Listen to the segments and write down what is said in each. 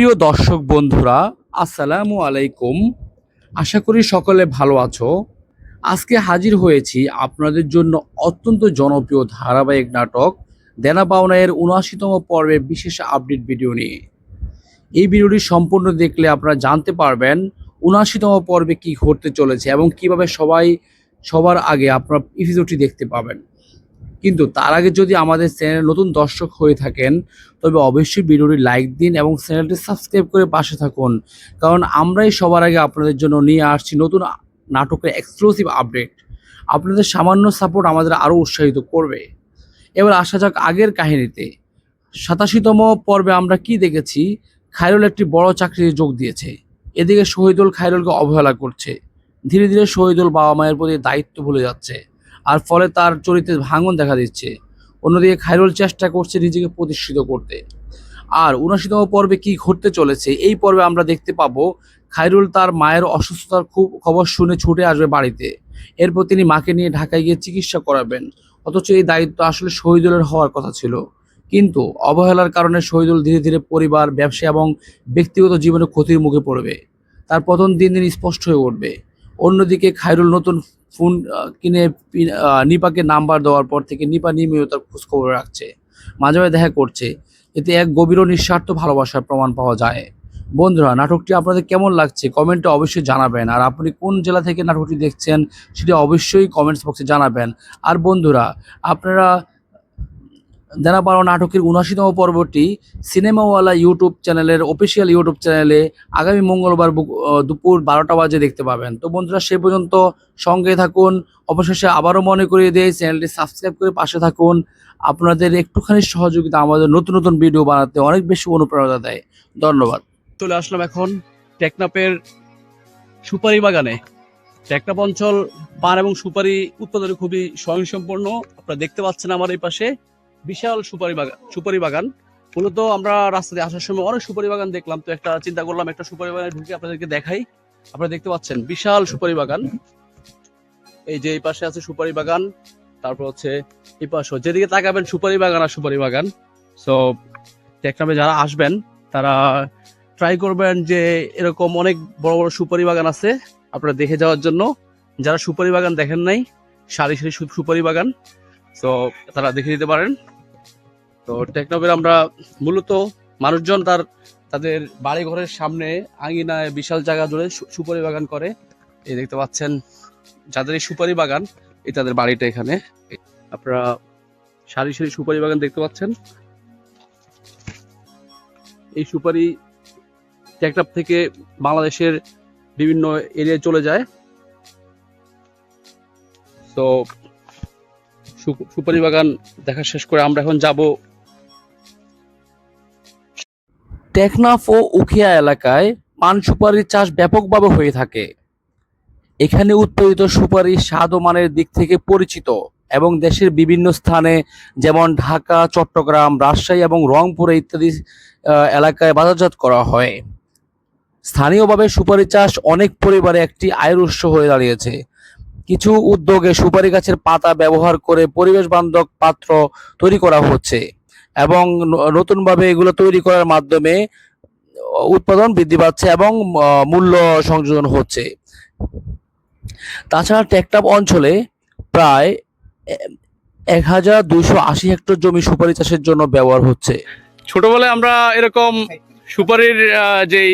সুপ্রিয় দর্শক বন্ধুরা, আসসালামু আলাইকুম। আশা করি সকলে ভালো আছো। আজকে হাজির হয়েছি আপনাদের জন্য অত্যন্ত জনপ্রিয় ধারাবাহিক নাটক দেনা পাওনা এর উনআশিতম পর্বের বিশেষ আপডেট ভিডিও নিয়ে। এই ভিডিওটি সম্পূর্ণ দেখলে আপনারা জানতে পারবেন উনআশিতম পর্বে কি ঘটতে চলেছে এবং কীভাবে সবাই সবার আগে আপনারা এপিসোডটি দেখতে পাবেন। কিন্তু তার আগে যদি আমাদের চ্যানেল নতুন দর্শক হয়ে থাকেন, তবে অবশ্যই ভিডিওটি লাইক দিন এবং চ্যানেলটি সাবস্ক্রাইব করে পাশে থাকুন। কারণ আমরাই সবার আগে আপনাদের জন্য নিয়ে আসছি নতুন নাটকের এক্সক্লুসিভ আপডেট আপনাদের সামান্য সাপোর্ট আমাদের আরও উৎসাহিত করবে। এবার আসা যাক আগের কাহিনীতে। সাতাশিতম পর্বে আমরা কি দেখেছি? খায়রুল একটি বড় চাকরিতে যোগ দিয়েছে। এদিকে শহীদুল খায়রুলকে অবহেলা করছে। ধীরে ধীরে শহীদুল বাবা মায়ের প্রতি দায়িত্ব ভুলে যাচ্ছে। আর ফলে তার চরিত্রে ভাঙন দেখা দিচ্ছে। অন্যদিকে খায়রুল চেষ্টা করছে নিজেকে প্রতিষ্ঠিত করতে। আর উনআশিতম পর্বে কি ঘটতে চলেছে, এই পর্বে আমরা দেখতে পাবো খাইরুল তার মায়ের অসুস্থতার খুব খবর শুনে ছুটে আসবে বাড়িতে। এরপর তিনি মাকে নিয়ে ঢাকায় গিয়ে চিকিৎসা করাবেন। অথচ এই দায়িত্ব আসলে শহীদুলের হওয়ার কথা ছিল। কিন্তু অবহেলার কারণে শহীদুল ধীরে ধীরে পরিবার, ব্যবসা এবং ব্যক্তিগত জীবনে ক্ষতির মুখে পড়বে। তার পতন দিন দিন স্পষ্ট হয়ে উঠবে। অন্যদিকে খায়রুল নতুন ফোন কিনে নিপাকে নাম্বার দেওয়ার পর থেকে নিপা নিয়মিত তার খোঁজখবর রাখছে, মাঝে মাঝে দেখা করছে। এতে এক গভীর ও নিঃস্বার্থ ভালোবাসার প্রমাণ পাওয়া যায়। বন্ধুরা, নাটকটি আপনাদের কেমন লাগছে? কমেন্টে অবশ্যই জানাবেন। আর আপনি কোন জেলা থেকে নাটকটি দেখছেন, সেটি অবশ্যই কমেন্টস বক্সে জানাবেন। আর বন্ধুরা, আপনারা দেনা পারো নাটকের উনআশিতম পর্বটি সিনেমাওয়ালা ইউটিউব চ্যানেলের, অফিসিয়াল ইউটিউব চ্যানেলে আগামী মঙ্গলবার দুপুর বারোটা বাজে দেখতে পাবেন। তো বন্ধুরা, সে পর্যন্ত সঙ্গে থাকুন। অবশেষে আবারও মনে করিয়ে দিয়ে চ্যানেলটি সাবস্ক্রাইব করে পাশে থাকুন। আপনাদের একটুখানি সহযোগিতা আমাদের নতুন নতুন ভিডিও বানাতে অনেক বেশি অনুপ্রেরণা দেয়। ধন্যবাদ। চলে আসলাম এখন টেকনাপের সুপারি বাগানে। টেকনাপ অঞ্চল পান এবং সুপারি উৎপাদনে খুবই স্বয়ংসম্পন্ন আপনারা দেখতে পাচ্ছেন আমার এই পাশে। বিশাল সুপারি বাগান সুপারি বাগান। মূলত আমরা রাস্তা দিয়ে আসার সময় অনেক সুপারি বাগান দেখলাম। তো একটা চিন্তা করলাম, একটা সুপারি বাগানে ঢুকে আপনাদেরকে দেখাই। আপনারা দেখতে পাচ্ছেন বিশাল সুপারি বাগান। এই যে এই পাশে আছে সুপারি বাগান, তারপর হচ্ছে এই পাশে যেদিকে তাকাবেন, সুপারি বাগান আর সুপারি বাগান। সো টেকনামে যারা আসবেন, তারা ট্রাই করবেন যে এরকম অনেক বড় বড় সুপারি বাগান আছে আপনারা দেখে যাওয়ার জন্য। যারা সুপারি বাগান দেখেন নাই, সারি সারি সুপারি বাগান। তো তারা দেখে দিতে পারেন। তো টেকনবের আমরা মূলত মানুষজন তার, তাদের বাড়ি ঘরের সামনে আঙিনায় বিশাল জায়গা জুড়ে সুপারি বাগান করে। এই দেখতে পাচ্ছেন, যাদের এই সুপারি বাগান, এই তাদের বাড়িটা এখানে। আপনারা সারি সারি সুপারি বাগান দেখতে পাচ্ছেন। এই সুপারি টেকনাপ থেকে বাংলাদেশের বিভিন্ন এরিয়ায় চলে যায়। তো সুপারি বাগান দেখা শেষ করে আমরা এখন যাব টেকনাফ ও উখিয়া এলাকায় পান সুপারির চাষ ব্যাপকভাবে হয়ে থাকে। এখানে উৎপাদিত সুপারি স্বাদ মানের দিক থেকে পরিচিত এবং দেশের বিভিন্ন স্থানে যেমন ঢাকা, চট্টগ্রাম, রাজশাহী এবং রংপুরে ইত্যাদি এলাকায় বাজারজাত করা হয়। স্থানীয়ভাবে সুপারি চাষ অনেক পরিবারে একটি আয়ের উৎস হয়ে দাঁড়িয়েছে। কিছু উদ্যোগে সুপারি গাছের পাতা ব্যবহার করে পরিবেশ বান্ধব পাত্র তৈরি করা হচ্ছে এবং নতুনভাবে এগুলো তৈরি করার মাধ্যমে উৎপাদন বৃদ্ধি পাচ্ছে এবং মূল্য সংযোজন হচ্ছে। তাছাড়া টেকটাপ অঞ্চলে প্রায় এক হাজার দুইশো আশি হেক্টর জমি সুপারি চাষের জন্য ব্যবহার হচ্ছে। ছোটবেলায় আমরা এরকম সুপারির যেই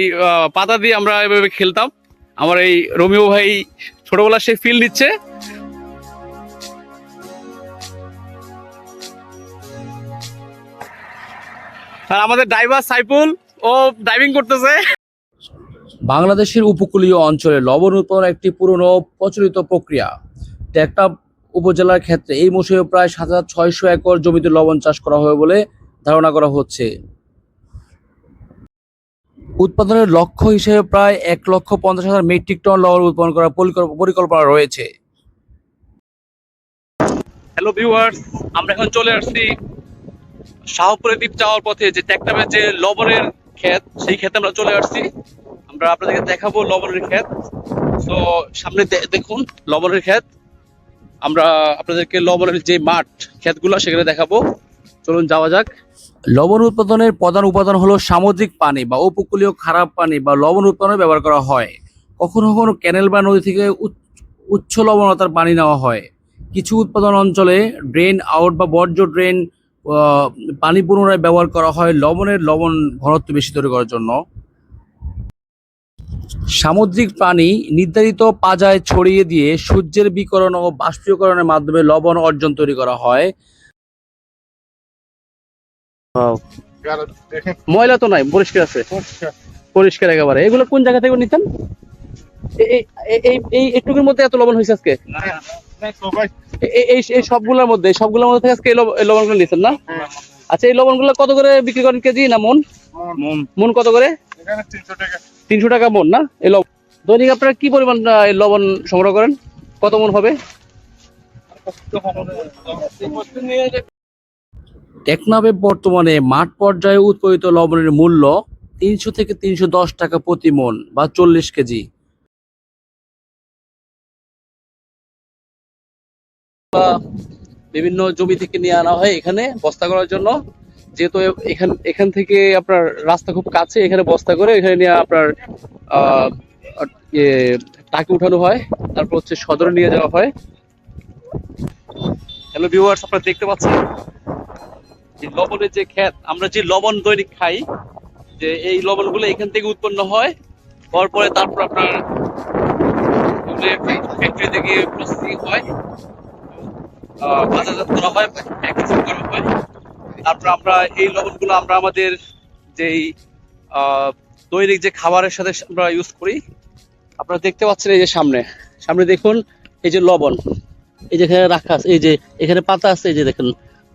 পাতা দিয়ে আমরা এভাবে খেলতাম। আমার এই রোমিও ভাই ছোটবেলা সে ফিল দিচ্ছে আর আমাদের ড্রাইভার সাইফুল, ও ড্রাইভিং করতেছে। বাংলাদেশের উপকূলীয় অঞ্চলে লবণ উৎপাদন একটি পুরনো প্রচলিত প্রক্রিয়া। টেকটাপ উপজেলার ক্ষেত্রে এই মৌসুমে প্রায় সাত হাজার ছয়শো একর জমিতে লবণ চাষ করা হবে বলে ধারণা করা হচ্ছে। উৎপাদনের লক্ষ্য হিসেবে প্রায় এক লক্ষ পঞ্চাশ হাজার মেট্রিক টন লবণ উৎপাদন করার পরিকল্পনা রয়েছে। হ্যালো ভিউয়ার্স আমরা এখন চলে আসছি শাহপুরের দ্বীপ যাওয়ার পথে যে ট্যাক্টামের যে লবণের ক্ষেত, সেই ক্ষেতে আমরা চলে আসছি। আমরা আপনাদেরকে দেখাবো লবণের ক্ষেত। তো সামনে দেখুন লবণের ক্ষেত। আমরা আপনাদেরকে লবণের যে মাঠ, ক্ষেতগুলো সেখানে দেখাবো। চলুন যাওয়া যাক। লবণ উৎপাদনের প্রধান উপাদান হলো সামুদ্রিক পানি বা উপকূলীয় খারাপ পানি বা লবণ উৎপাদনে ব্যবহার করা হয়। কখনো কখনো ক্যানেল বা নদী থেকে উচ্চ- লবণতার পানি নেওয়া হয়। কিছু উৎপাদন অঞ্চলে ড্রেন আউট বা বর্জ্য ড্রেন পানি পুনরায় ব্যবহার করা হয় লবণের লবণ ঘনত্ব বেশি তৈরি করার জন্য। সামুদ্রিক পানি নির্ধারিত পাজায় ছড়িয়ে দিয়ে সূর্যের বিকরণ ও বাষ্পীয়করণের মাধ্যমে লবণ অর্জন তৈরি করা হয়। ময়লা তো নাই পরিষ্কার আছে। পরিষ্কার। একেবারে। এগুলো কোন জায়গা থেকে নিতেন? এই এই একটুকুর মধ্যে এত লবণ হয়েছে আজকে? এই এই সবগুলোর মধ্যে সবগুলোর মধ্যে আজকে এই লব- এই লবণগুলো নিছেন না? আচ্ছা এই লবণগুলো কত করে বিক্রি করেন কেজি না মন? মন। কত করে? তিনশো টাকা। মন না? এই লবণ দৈনিক আপনারা কি পরিমাণ লবণ সংগ্রহ করেন? কত মন হবে? টেকনাবে বর্তমানে মাঠ পর্যায়ে উৎপাদিত লবণের মূল্য তিনশো থেকে তিনশো দশ টাকা প্রতি মন বা চল্লিশ কেজি। বিভিন্ন জমি থেকে নিয়ে আনা হয় এখানে বস্তা করার জন্য। যেহেতু এখান এখান থেকে আপনার রাস্তা খুব কাছে, এখানে বস্তা করে এখানে নিয়ে আপনার টাকি উঠানো হয়। তারপর হচ্ছে সদরে নিয়ে যাওয়া হয়। হ্যালো ভিউয়ার্স, আপনারা দেখতে পাচ্ছেন? যে লবণের যে ক্ষেত, আমরা যে লবণ দৈনিক খাই, যে এই লবণগুলো এখান থেকে উৎপন্ন হয়, হওয়ার পরে তারপর আপনার ফ্যাক্টরি থেকে প্রসেসিং হয় বাজারজাত করা হয় প্যাকেজিং করা হয়। তারপর আমরা এই লবণগুলো আমরা আমাদের যেই দৈনিক যে খাবারের সাথে আমরা ইউজ করি, আপনারা দেখতে পাচ্ছেন এই যে সামনে। সামনে দেখুন এই যে লবণ, এই যে এখানে রাখা আছে, এই যে এখানে পাতা আছে, এই যে দেখুন।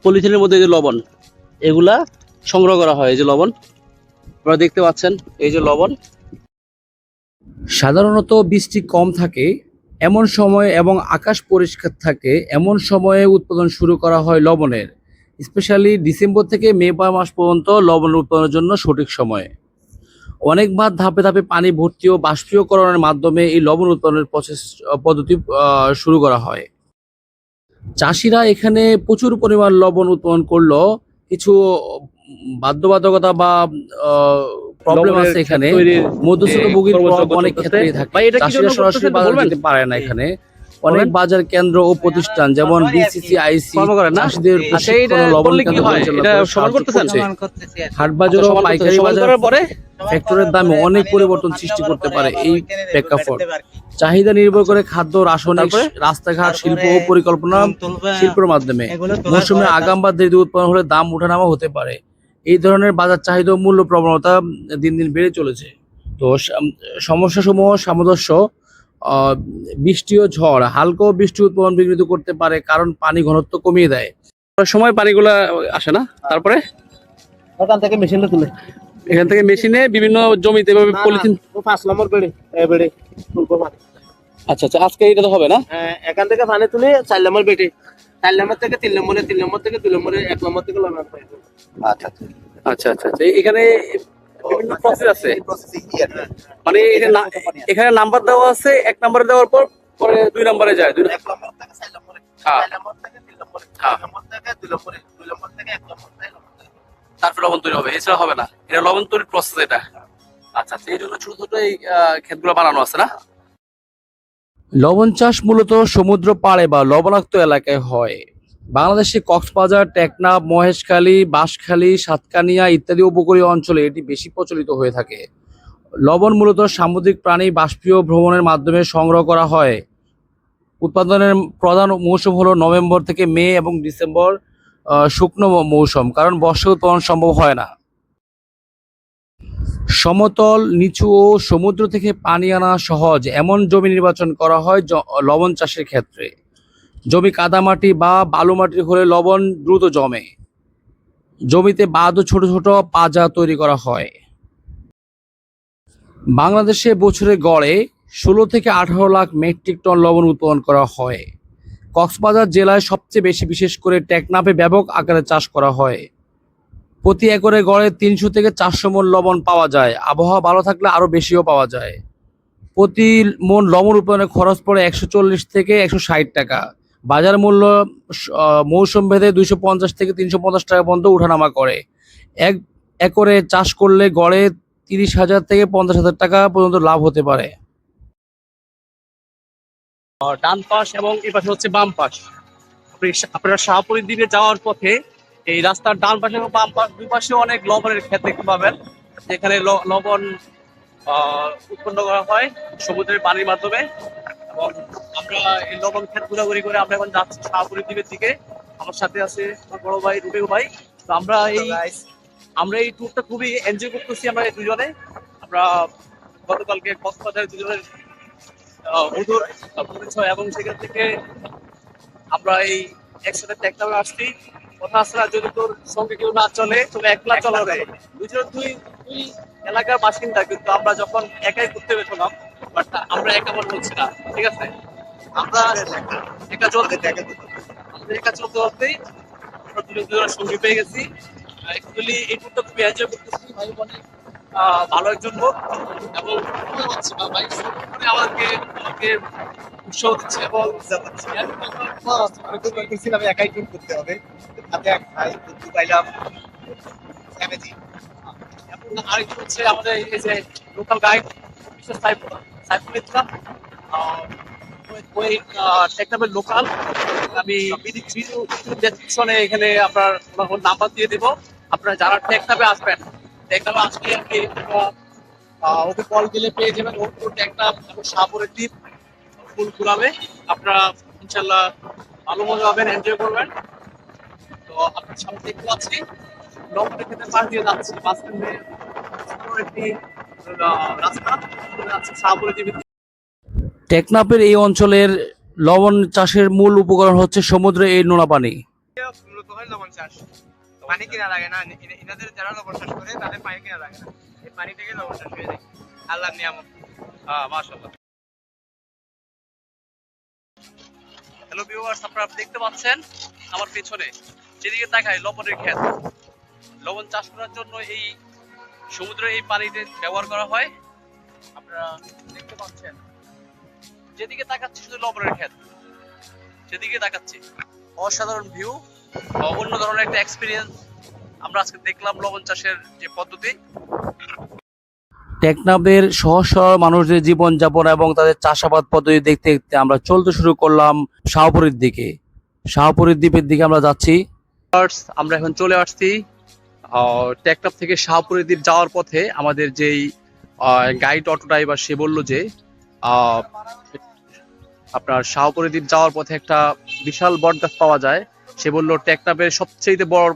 পলিথিনের মধ্যে যে লবণ, এগুলা সংগ্রহ করা হয়। এই যে লবণ, আপনারা দেখতে পাচ্ছেন, এই যে লবণ। সাধারণত বৃষ্টি কম থাকে, এমন সময়ে এবং আকাশ পরিষ্কার থাকে, এমন সময়ে উৎপাদন শুরু করা হয় লবণের। স্পেশালি ডিসেম্বর থেকে মে মাস পর্যন্ত লবণ উৎপাদনের জন্য সঠিক সময়। অনেকবার ধাপে ধাপে পানি ভর্তি ও বাষ্পীয়করণের মাধ্যমে এই লবণ উৎপাদনের প্রসেস পদ্ধতি শুরু করা হয়। চাষিরা এখানে প্রচুর পরিমাণ লবণ উৎপাদন করল। কিছু বাধ্যবাধকতা বা প্রবলেম আছে এখানে। মধ্যস্থ ভোগীর অনেক ক্ষেত্রে ক্ষেত্রেই থাকে। চাষিরা সরাসরি বাজারে যেতে পারে না এখানে। অনেক বাজার কেন্দ্র ও প্রতিষ্ঠান যেমন বিসিসি আইসি কর্ম করেন না? চাষিদের আচ্ছা, প্রশিক্ষণ লবণ কেন্দ্র পরিচালনা এটা করে সমান সাহায্য করতেছেন? করছে। হাট বাজার ও পাইকারি বাজার পরে ফ্যাক্টরের দামে অনেক পরিবর্তন সৃষ্টি করতে পারে এই প্রেক্ষাপট চাহিদা নির্ভর করে খাদ্য রাসায়নিক? রাস্তাঘাট শিল্প ও পরিকল্পনা শিল্পের মাধ্যমে মৌসুমে আগাম বা দেরি উৎপন্ন হলে দাম ওঠানামা হতে পারে এই ধরনের বাজার চাহিদা ও মূল্য প্রবণতা দিন দিন বেড়ে চলেছে তো সমস্যা সমূহ সামঞ্জস্য বৃষ্টি ও ঝড় হালকা ও বৃষ্টি উৎপাদন বিঘ্নিত করতে পারে কারণ পানি ঘনত্ব কমিয়ে দেয়। সময় পানিগুলা আসে না? তারপরে? ওখান থেকে মেশিনে তুলে। এখান থেকে মেশিনে বিভিন্ন জমিতে এভাবে পলিথিন পাঁচ নম্বর বেড়ে বেড়ে আচ্ছা আচ্ছা আজকে এটা তো হবে না? হ্যাঁ, এখান থেকে পানি তুলে চার নম্বর বেটে চার নম্বর থেকে তিন নম্বরে তিন নম্বর থেকে দুই নম্বরে এক নম্বর থেকে পাই আচ্ছা আচ্ছা আচ্ছা এখানে বিভিন্ন প্রসেস আছে? মানে এখানে নাম্বার দেওয়া আছে এক নাম্বারে দেওয়ার পর পরে দুই নাম্বারে যায় দুই এক নম্বর থেকে চার নম্বরে। চার নম্বর থেকে তিন নম্বরে। তিন নম্বর থেকে দুই নম্বরে। দুই নম্বর থেকে এক নম্বর থেকে লবণ তারপর লবণ তৈরি হবে এছাড়া হবে না। এটা লবণ তৈরির প্রসেস এটা। আচ্ছা আচ্ছা এই জন্য ছোট ছোট এই আহ, ক্ষেতগুলো বানানো আছে না? লবণ চাষ মূলত সমুদ্র পাড়ে বা লবণাক্ত এলাকায় হয়। বাংলাদেশে কক্সবাজার, টেকনাফ, মহেশখালী, বাঁশখালী, সাতকানিয়া ইত্যাদি উপকূলীয় অঞ্চলে এটি বেশি প্রচলিত হয়ে থাকে। লবণ মূলত সামুদ্রিক প্রাণী বাষ্পীয় ভ্রমণের মাধ্যমে সংগ্রহ করা হয়। উৎপাদনের প্রধান মৌসুম হলো নভেম্বর থেকে মে এবং ডিসেম্বর শুকনো মৌসুম, কারণ বর্ষা উৎপাদন সম্ভব হয় না। সমতল, নিচু ও সমুদ্র থেকে পানি আনা সহজ। এমন জমি নির্বাচন করা হয় লবণ চাষের ক্ষেত্রে। জমি কাদামাটি বা বালু মাটি হলে লবণ দ্রুত জমে। জমিতে বাদ ও ছোট ছোট পাজা তৈরি করা হয়। বাংলাদেশে বছরে গড়ে ষোলো থেকে আঠারো লাখ মেট্রিক টন লবণ উৎপাদন করা হয়। কক্সবাজার জেলায় সবচেয়ে বেশি, বিশেষ করে টেকনাফে ব্যাপক আকারে চাষ করা হয়। প্রতি একরে গড়ে তিনশো থেকে চারশো মন লবণ পাওয়া যায়। আবহাওয়া ভালো থাকলে আরও বেশিও পাওয়া যায়। প্রতি মন লবণ উৎপাদনে খরচ পড়ে একশো চল্লিশ থেকে একশো ষাট টাকা। বাজার মূল্য মৌসুম ভেদে দুইশো পঞ্চাশ থেকে তিনশো পঞ্চাশ টাকা পর্যন্ত উঠানামা করে। এক একরে চাষ করলে গড়ে তিরিশ হাজার থেকে পঞ্চাশ হাজার টাকা পর্যন্ত লাভ হতে পারে। ডান পাশ এবং এই পাশে হচ্ছে বাম পাশ। আপনারা শাহপুরের দিকে যাওয়ার পথে এই রাস্তার ডান পাশে এবং বাম পাশ, দুই পাশে অনেক লবণের ক্ষেত দেখতে পাবেন। যেখানে লবণ উৎপন্ন করা হয় সমুদ্রের পানির মাধ্যমে। এবং আমরা এই লবণ ক্ষেত ঘোরাঘুরি করে আমরা এখন যাচ্ছি শাহপুরের দ্বীপের দিকে। আমার সাথে আছে আমার বড় ভাই রুবেল ভাই। তো আমরা এই আমরা এই ট্যুরটা খুবই এনজয় করতেছি আমরা এই দুজনে। আমরা গতকালকে কক্সবাজার দুজনের মধুর পরিচয় এবং সেখান থেকে আমরা এই একসাথে ট্যাক্টারে আসছি। কথা আসলে যদি তোর সঙ্গে কেউ না চলে তবে একলা চলাবে। দুজন দুই দুই এলাকার বাসিন্দা কিন্তু আমরা যখন একাই ঘুরতে বেরোলাম বাট আমরা একা মনে হচ্ছে না ঠিক আছে? আমরা একা চলতে আমরা একা চলতে চলতেই আমরা দুজন দুজনের সঙ্গী পেয়ে গেছি। অ্যাকচুয়ালি এই ট্যুরটা খুবই এনজয় করতেছি ভাই আহ, ভালো একজন লোক। এবং মনে ভাই মানে আমাদেরকে আমাকে উৎসাহ দিচ্ছে এবং করছিলাম একাই টুর করতে হবে। হাতে এক ভাই বন্ধু পাইলাম ফ্যামিলি আরেকজন হচ্ছে আমাদের এই যে local guide mister Saiful Saiful Islam ওই- টেকনামের লোকাল আমি ডেসক্রিপশনে এখানে আপনার নাম্বার দিয়ে দেবো। আপনারা যারা টেকনামে আসবেন টেকনামে আসলে আর কি ওকে কল দিলে পেয়ে যাবেন। ওর টেকনাম এবং সাপরের টিপ ফুল ঘুরাবে আপনারা ইনশাল্লাহ ভালো মজা পাবেন এনজয় করবেন। তো আপনার সামনে দেখতে পাচ্ছি লম্বা খেতে পাশ দিয়ে যাচ্ছি। মাঝখানে ছোট একটি রাস্তা। যাচ্ছে টেকনাপের এই অঞ্চলের লবণ চাষের মূল উপকরণ হচ্ছে সমুদ্রে এই নোনা পানি। লবণ চাষ। পানি কিনা লাগে না। এনাদের যারা লবণ চাষ করে তাদের পানি কিনা লাগে না। এই পানি থেকে লবণ চাষ হয়ে যায়। আল্লাহ নিয়ামত। হ্যাঁ মাশাআল্লাহ। হ্যালো ভিউয়ার্স আপনারা দেখতে পাচ্ছেন আমার পেছনে। যেদিকে তাকাই লবণের ক্ষেত। লবণ চাষ করার জন্য এই সমুদ্রের এই পানিতে ব্যবহার করা হয়। আপনারা দেখতে পাচ্ছেন। যেদিকে তাকাচ্ছি শুধু লবণের ক্ষেত। যেদিকে তাকাচ্ছি। অসাধারণ ভিউ অন্য ধরনের একটা এক্সপিরিয়েন্স আমরা আজকে দেখলাম লবণ চাষের যে পদ্ধতি। টেকনাফের সহজ সরল মানুষদের জীবনযাপন এবং তাদের চাষাবাদ পদ্ধতি দেখতে দেখতে আমরা চলতে শুরু করলাম শাহপুরের দিকে। শাহপুরের দ্বীপের দিকে আমরা যাচ্ছি। আমরা এখন চলে আসছি টেকটাপ থেকে শাহপুরের দ্বীপ যাওয়ার পথে আমাদের যেই গাইড অটো ড্রাইভার সে বলল যে আপনার শাহপুরের দ্বীপ যাওয়ার পথে একটা বিশাল বট গাছ পাওয়া যায়। সে বলল টেকটাপের সবচেয়ে বড়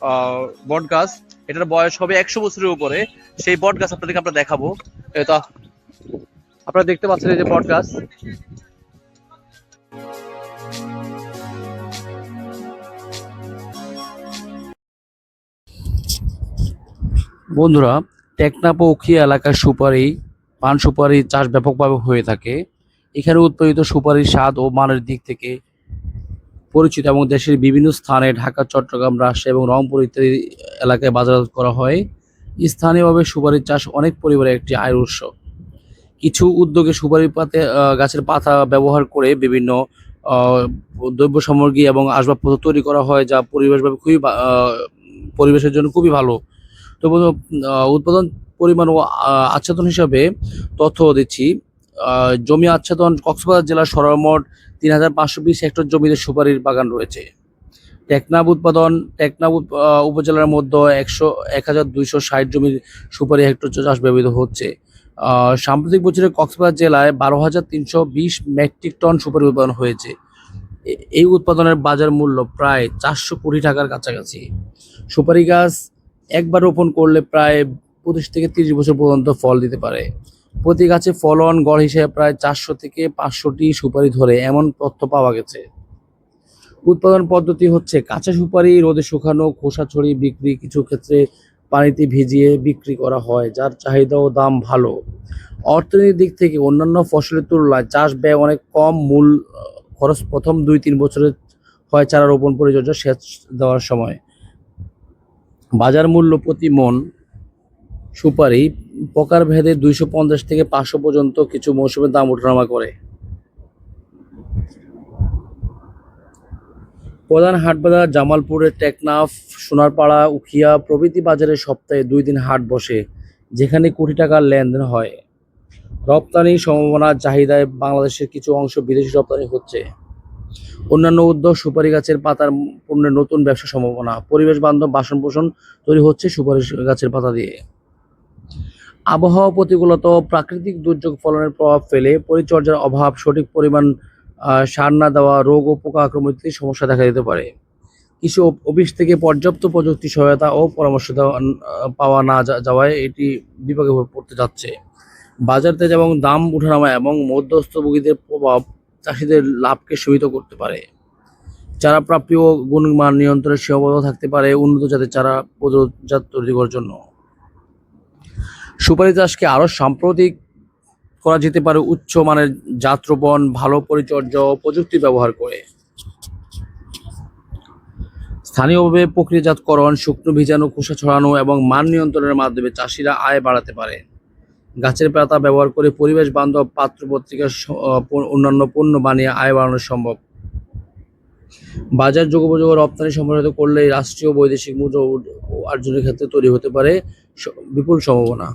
আহ, বট গাছ এটার বয়স হবে একশো বছরের উপরে। সেই বট গাছ আপনাদেরকে আমরা দেখাবো। এটা আপনারা দেখতে পাচ্ছেন এই যে বট গাছ। বন্ধুরা টেকনাপ ও উখিয়া এলাকার সুপারি, পান সুপারি চাষ ব্যাপকভাবে হয়ে থাকে। এখানে উৎপাদিত সুপারির স্বাদ ও মানের দিক থেকে পরিচিত এবং দেশের বিভিন্ন স্থানে ঢাকা, চট্টগ্রাম, রাজশাহী এবং রংপুর ইত্যাদি এলাকায় বাজারজাত করা হয়। স্থানীয়ভাবে সুপারির চাষ অনেক পরিবারের একটি আয়ের উৎস। কিছু উদ্যোগে সুপারি পাতে গাছের পাতা ব্যবহার করে বিভিন্ন দ্রব্য সামগ্রী এবং আসবাবপত্র তৈরি করা হয়, যা পরিবেশভাবে খুবই পরিবেশের জন্য খুবই ভালো। তো উৎপাদন পরিমাণ ও আচ্ছাদন হিসাবে তথ্য দিচ্ছি। জমি আচ্ছাদন কক্সবাজার জেলার সরমোট তিন হাজার পাঁচশো বিশ হেক্টর জমিতে সুপারির বাগান রয়েছে। টেকনাব উৎপাদন টেকনাব উপজেলার মধ্যে একশো, এক হাজার দুইশো ষাট জমির সুপারি হেক্টর চাষ ব্যবহৃত হচ্ছে। সাম্প্রতিক বছরে কক্সবাজার জেলায় বারো হাজার তিনশো বিশ মেট্রিক টন সুপারি উৎপাদন হয়েছে। এই উৎপাদনের বাজার মূল্য প্রায় চারশো কোটি টাকার কাছাকাছি। সুপারি গাছ একবার রোপণ করলে প্রায় পঁচিশ থেকে তিরিশ বছর পর্যন্ত ফল দিতে পারে। প্রতি গাছে ফলন গড় হিসেবে প্রায় চারশো থেকে পাঁচশোটি সুপারি ধরে এমন তথ্য পাওয়া গেছে। উৎপাদন পদ্ধতি হচ্ছে কাঁচা সুপারি, রোদে শুকানো, খোসা ছড়িয়ে বিক্রি, কিছু ক্ষেত্রে পানিতে ভিজিয়ে বিক্রি করা হয়, যার চাহিদা ও দাম ভালো। অর্থনীতির দিক থেকে অন্যান্য ফসলের তুলনায় চাষ ব্যয় অনেক কম, মূল খরচ প্রথম দুই তিন বছরের হয় চারা রোপণ, পরিচর্যা সেচ দেওয়ার সময়। বাজার মূল্য প্রতি মন সুপারি প্রকার ভেদে দুইশো পঞ্চাশ থেকে পাঁচশো পর্যন্ত কিছু মৌসুমের দাম ওঠানামা করে। প্রধান হাট বাজার জামালপুরের টেকনাফ, সোনারপাড়া, উখিয়া প্রভৃতি বাজারে সপ্তাহে দুই দিন হাট বসে, যেখানে কোটি টাকার লেনদেন হয়। রপ্তানি সম্ভাবনা, চাহিদায় বাংলাদেশের কিছু অংশ বিদেশি রপ্তানি হচ্ছে। অন্যান্য উদ্যোগ, সুপারি গাছের পাতার পণ্যের নতুন ব্যবসা সম্ভাবনা পরিবেশ বান্ধব বাসন পোষণ তৈরি হচ্ছে সুপারি গাছের পাতা দিয়ে। আবহাওয়া প্রতিকূলতা প্রাকৃতিক দুর্যোগ ফলনের প্রভাব ফেলে পরিচর্যার অভাব, সঠিক পরিমাণ সার না দেওয়া, রোগ ও পোকা আক্রমণ ইত্যাদি সমস্যা দেখা দিতে পারে। কৃষি অফিস থেকে পর্যাপ্ত প্রযুক্তি সহায়তা ও পরামর্শ পাওয়া না যাওয়ায় এটি বিপাকে পড়তে যাচ্ছে। বাজার তেজ এবং দাম ওঠানামা এবং মধ্যস্থভোগীদের প্রভাব চাষিদের লাভকে সীমিত করতে পারে। চারা প্রাপ্তি ও গুণমান নিয়ন্ত্রণের সীমাবদ্ধ থাকতে পারে উন্নত জাতের চারা প্রযোজ্যজাত তৈরি করার জন্য। সুপারি চাষকে আরও সাম্প্রতিক করা যেতে পারে উচ্চ মানের জাত ভালো পরিচর্যা ও প্রযুক্তি ব্যবহার করে। স্থানীয়ভাবে প্রক্রিয়াজাতকরণ, শুকনো ভিজানো, খোসা ছড়ানো এবং মান নিয়ন্ত্রণের মাধ্যমে চাষিরা আয় বাড়াতে পারে। গাছের পাতা ব্যবহার করে পরিবেশ বান্ধব পাত্র পত্রিকার অন্যান্য পণ্য বানিয়ে আয় বাড়ানো সম্ভব। বাজার যোগাযোগ রপ্তানি সম্পাদিত করলে রাষ্ট্রীয় বৈদেশিক মুদ্রা অর্জনের ক্ষেত্রে তৈরি হতে পারে বিপুল সম্ভাবনা।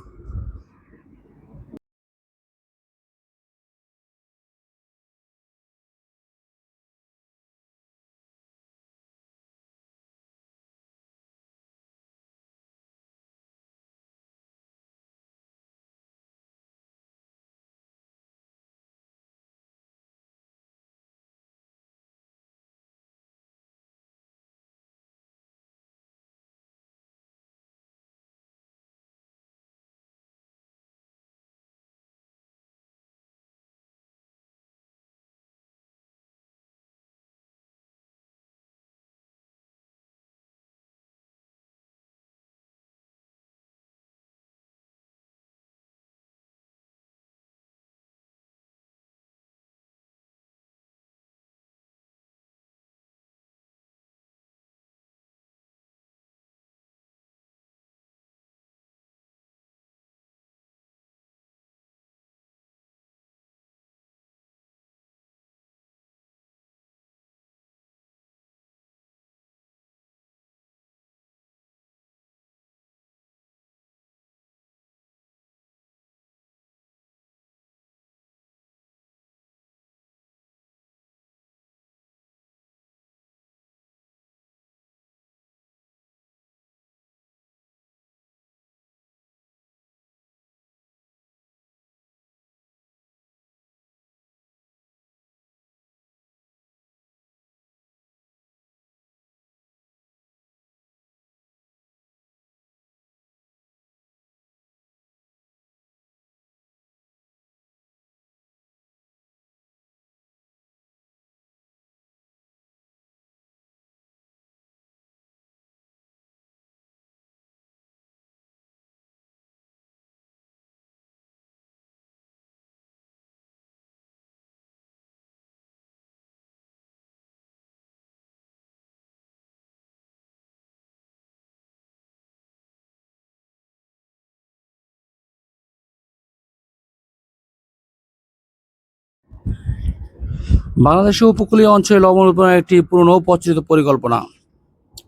বাংলাদেশের উপকূলীয় অঞ্চলে লবণ উৎপাদনের একটি পুরনো প্রচলিত পরিকল্পনা।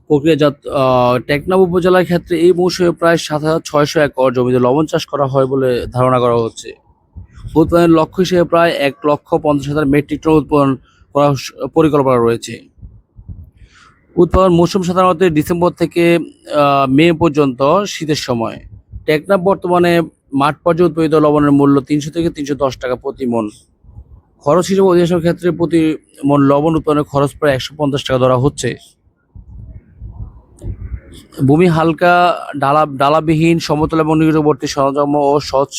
প্রক্রিয়াজাত আহ, টেকনাফ উপজেলার ক্ষেত্রে এই মৌসুমে প্রায় সাত হাজার ছয়শো একর জমিতে লবণ চাষ করা হয় বলে ধারণা করা হচ্ছে। উৎপাদনের লক্ষ্য হিসেবে প্রায় এক লক্ষ পঞ্চাশ হাজার মেট্রিক টন উৎপাদন করার স- পরিকল্পনা রয়েছে। উৎপাদন মৌসুম সাধারণত ডিসেম্বর থেকে মে পর্যন্ত শীতের সময়। টেকনাফ বর্তমানে মাঠ পর্যায়ে উৎপাদিত লবণের মূল্য তিনশো থেকে তিনশো দশ টাকা প্রতি মন। খরচ হিসেবে অধিকাংশ ক্ষেত্রে প্রতি মন লবণ উৎপাদনের খরচ প্রায় একশো পঞ্চাশ টাকা ধরা হচ্ছে। ভূমি হালকা, ডালা, ডালাবিহীন, সমতল এবং নিকটবর্তী সরঞ্জাম ও সৎ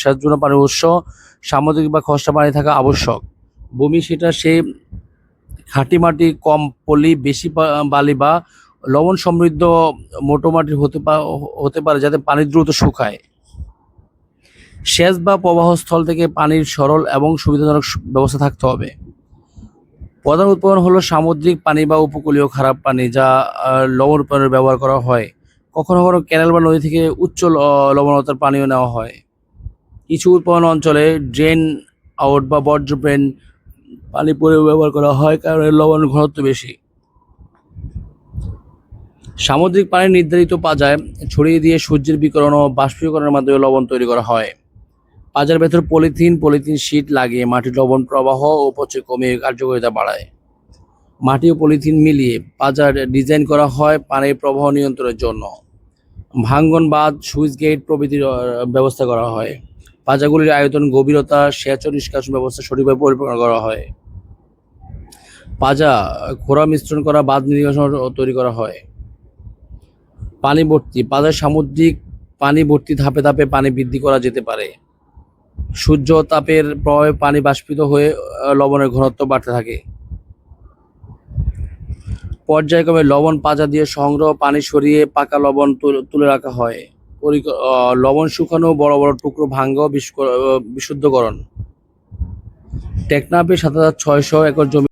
সেচ জন্য পানির উৎস, সামুদ্রিক বা খসড়া পানি থাকা আবশ্যক। ভূমি সেটা সে খাঁটি মাটি, কম পলি, বেশি বালি বা লবণ সমৃদ্ধ মোটো মাটি হতে হতে পারে যাতে পানি দ্রুত শুকায়। সেচ বা প্রবাহস্থল থেকে পানির সরল এবং সুবিধাজনক ব্যবস্থা থাকতে হবে। প্রধান উৎপাদন হলো সামুদ্রিক পানি বা উপকূলীয় খারাপ পানি যা লবণ উৎপাদনের ব্যবহার করা হয়। কখনো কখনো ক্যানেল বা নদী থেকে উচ্চ লবণতার পানিও নেওয়া হয়। কিছু উৎপাদন অঞ্চলে ড্রেন আউট বা বর্জ্য ড্রেন পানি পরে ব্যবহার করা হয় কারণ লবণ ঘনত্ব বেশি। সামুদ্রিক পানি নির্ধারিত পাজায় ছড়িয়ে দিয়ে সূর্যের বিকরণ ও বাষ্পীকরণের মাধ্যমে লবণ তৈরি করা হয়। পাজার ভেতর পলিথিন পলিথিন শীট লাগিয়ে মাটির লবণ প্রবাহ ও পচে কমিয়ে কার্যকারিতা বাড়ায়। মাটি ও পলিথিন মিলিয়ে পাজার ডিজাইন করা হয় পানির প্রবাহ নিয়ন্ত্রণের জন্য। ভাঙ্গন বাঁধ, সুইচ গেট প্রভৃতির ব্যবস্থা করা হয়। পাজাগুলির আয়তন, গভীরতা, সেচ ও নিষ্কাশন ব্যবস্থা সঠিকভাবে পরিকল্পনা করা হয়। পাজা খোরা মিশ্রণ করা বাঁধ নির্বাচন তৈরি করা হয়। পানি ভর্তি, পাজার সামুদ্রিক পানি ভর্তি ধাপে ধাপে পানি বৃদ্ধি করা যেতে পারে। সূর্য তাপের প্রভাবে পানি বাষ্পিত হয়ে লবণের ঘনত্ব বাড়তে থাকে। পর্যায়ক্রমে লবণ পাজা দিয়ে সংগ্রহ পানি সরিয়ে পাকা লবণ তুলে- রাখা হয়। লবণ শুকানো বড় বড় টুকরো ভাঙ্গ বিশুদ্ধকরণ। টেকনাফে সাত হাজার ছয়শো একর জমি